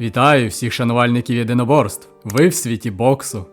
Вітаю всіх шанувальників єдиноборств. Ви в світі боксу.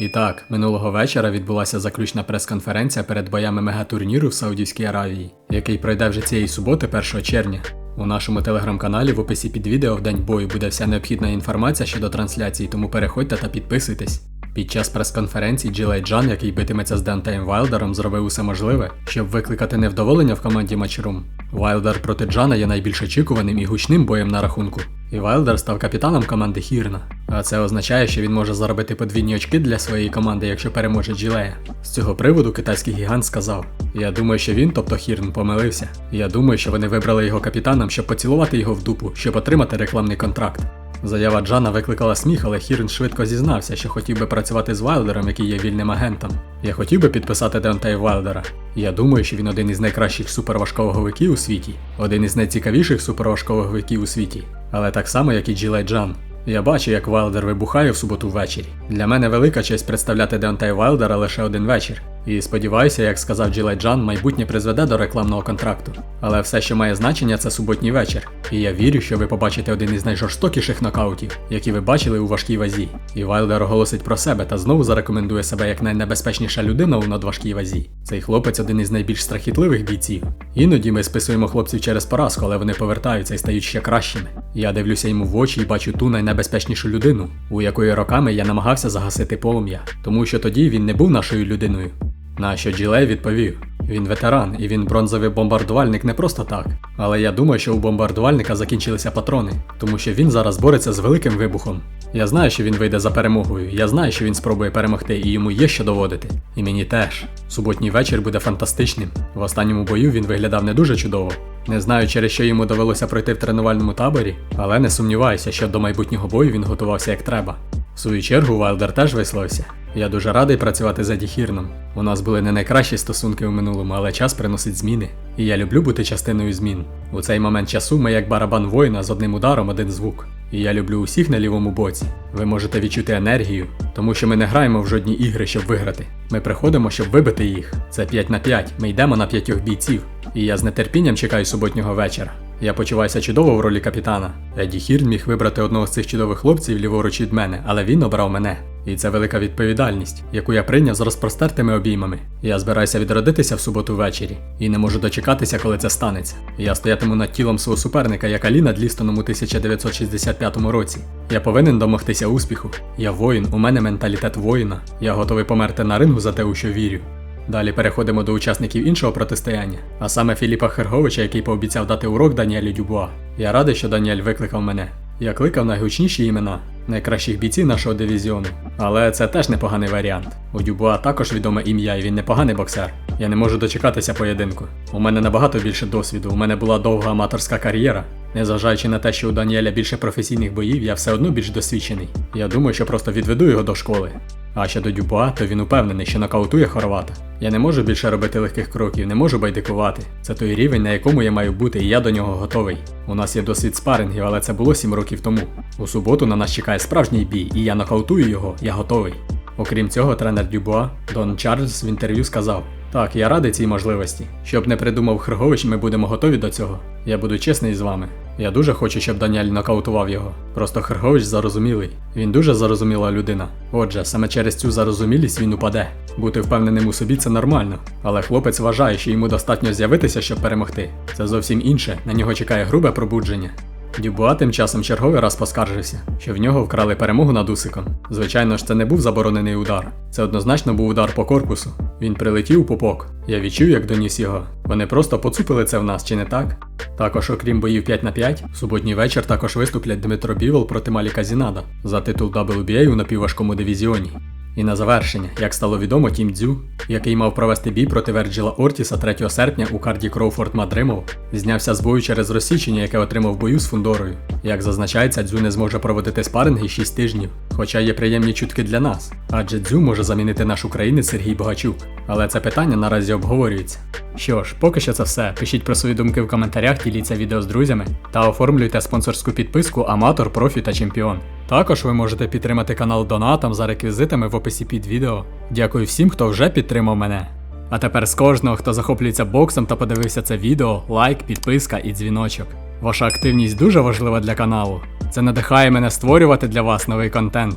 І так, минулого вечора відбулася заключна прес-конференція перед боями мегатурніру в Саудівській Аравії, який пройде вже цієї суботи, 1 червня. У нашому телеграм-каналі в описі під відео в день бою буде вся необхідна інформація щодо трансляції, тому переходьте та підписуйтесь. Під час прес-конференції Джилей Джан, який битиметься з Дентеєм Вайлдером, зробив усе можливе, щоб викликати невдоволення в команді Матчрум. Вайлдер проти Джана є найбільш очікуваним і гучним боєм на рахунку. І Вайлдер став капітаном команди Хірна. А це означає, що він може заробити подвійні очки для своєї команди, якщо переможе Джилея. З цього приводу китайський гігант сказав: Я думаю, що він, тобто Хірн, помилився. Я думаю, що вони вибрали його капітаном, щоб поцілувати його в дупу, щоб отримати рекламний контракт. Заява Джана викликала сміх, але Хірн швидко зізнався, що хотів би працювати з Вайлдером, який є вільним агентом. Я хотів би підписати Деонтей Вайлдера. Я думаю, що він один із найкращих суперважковаговиків у світі, один із найцікавіших суперважковаговиків у світі, але так само, як і Джилей Джан. Я бачу, як Вайлдер вибухає в суботу ввечері. Для мене велика честь представляти Деонтей Вайлдера лише один вечір. І сподіваюся, як сказав Джилей Джан, майбутнє призведе до рекламного контракту. Але все, що має значення, це суботній вечір. І я вірю, що ви побачите один із найжорстокіших нокаутів, які ви бачили у важкій вазі. І Вайлдер оголосить про себе та знову зарекомендує себе як найнебезпечніша людина у надважкій вазі. Цей хлопець один із найбільш страхітливих бійців. Іноді ми списуємо хлопців через поразку, але вони повертаються і стають ще кращими. Я дивлюся йому в очі і бачу ту найнебезпечнішу людину, у якої роками я намагався загасити полум'я, тому що тоді він не був нашою людиною. На що Джилей відповів: він ветеран і він бронзовий бомбардувальник не просто так. Але я думаю, що у бомбардувальника закінчилися патрони, тому що він зараз бореться з великим вибухом. Я знаю, що він вийде за перемогою. Я знаю, що він спробує перемогти, і йому є що доводити. І мені теж. Суботній вечір буде фантастичним. В останньому бою він виглядав не дуже чудово. Не знаю, через що йому довелося пройти в тренувальному таборі, але не сумніваюся, що до майбутнього бою він готувався як треба. В свою чергу Вайлдер теж висловився. Я дуже радий працювати з Еді Хірном. У нас були не найкращі стосунки у минулому, але час приносить зміни. І я люблю бути частиною змін. У цей момент часу ми як барабан воїна з одним ударом один звук. І я люблю усіх на лівому боці. Ви можете відчути енергію, тому що ми не граємо в жодні ігри, щоб виграти. Ми приходимо, щоб вибити їх. Це 5 на 5. Ми йдемо на п'ятьох бійців. І я з нетерпінням чекаю суботнього вечора. Я почуваюся чудово в ролі капітана. Еді Хірн міг вибрати одного з цих чудових хлопців ліворуч від мене, але він обрав мене. І це велика відповідальність, яку я прийняв з розпростертими обіймами. Я збираюся відродитися в суботу ввечері і не можу дочекатися, коли це станеться. Я стоятиму над тілом свого суперника, як Алі над Лістоном у 1965 році. Я повинен домогтися успіху. Я воїн, у мене менталітет воїна. Я готовий померти на рингу за те, у що вірю. Далі переходимо до учасників іншого протистояння, а саме Філіпа Херговича, який пообіцяв дати урок Даніелю Дюбуа. Я радий, що Даніель викликав мене. Я кликав найгучніші імена, найкращих бійців нашого дивізіону. Але це теж непоганий варіант. У Дюбуа також відоме ім'я, і він непоганий боксер. Я не можу дочекатися поєдинку. У мене набагато більше досвіду, у мене була довга аматорська кар'єра. Незважаючи на те, що у Даніеля більше професійних боїв, я все одно більш досвідчений. Я думаю, що просто відведу його до школи. А щодо Дюбуа, то він упевнений, що нокаутує хорвата. Я не можу більше робити легких кроків, не можу байдикувати. Це той рівень, на якому я маю бути, і я до нього готовий. У нас є досвід спарингів, але це було 7 років тому. У суботу на нас чекає справжній бій, і я нокаутую його, я готовий. Окрім цього, тренер Дюбуа Дон Чарльз в інтерв'ю сказав: Так, я радий цій можливості. Щоб не придумав Хргович, ми будемо готові до цього. Я буду чесний з вами. Я дуже хочу, щоб Даніель нокаутував його. Просто Хергович зарозумілий. Він дуже зарозуміла людина. Отже, саме через цю зарозумілість він упаде. Бути впевненим у собі це нормально. Але хлопець вважає, що йому достатньо з'явитися, щоб перемогти. Це зовсім інше. На нього чекає грубе пробудження. Дюбуа тим часом черговий раз поскаржився, що в нього вкрали перемогу над Усиком. Звичайно ж, це не був заборонений удар. Це однозначно був удар по корпусу. Він прилетів у пупок. Я відчув, як доніс його. Вони просто поцупили це в нас, чи не так? Також, окрім боїв 5 на 5, в суботній вечір також виступлять Дмитро Бівол проти Маліка Зінада за титул WBA у напівважкому дивізіоні. І на завершення, як стало відомо, Тім Дзю, який мав провести бій проти Верджіла Ортіса 3 серпня у карді Кроуфорд Мадримов, знявся з бою через розсічення, яке отримав бою з Фундорою. Як зазначається, Дзю не зможе проводити спаринги 6 тижнів, хоча є приємні чутки для нас, адже Дзю може замінити наш українець Сергій Богачук. Але це питання наразі обговорюється. Що ж, поки що це все. Пишіть про свої думки в коментарях, діліться відео з друзями та оформлюйте спонсорську підписку Аматор, Профі та Чемпіон. Також ви можете підтримати канал донатом за реквізитами в описі під відео. Дякую всім, хто вже підтримав мене. А тепер з кожного, хто захоплюється боксом та подивився це відео, лайк, підписка і дзвіночок. Ваша активність дуже важлива для каналу. Це надихає мене створювати для вас новий контент.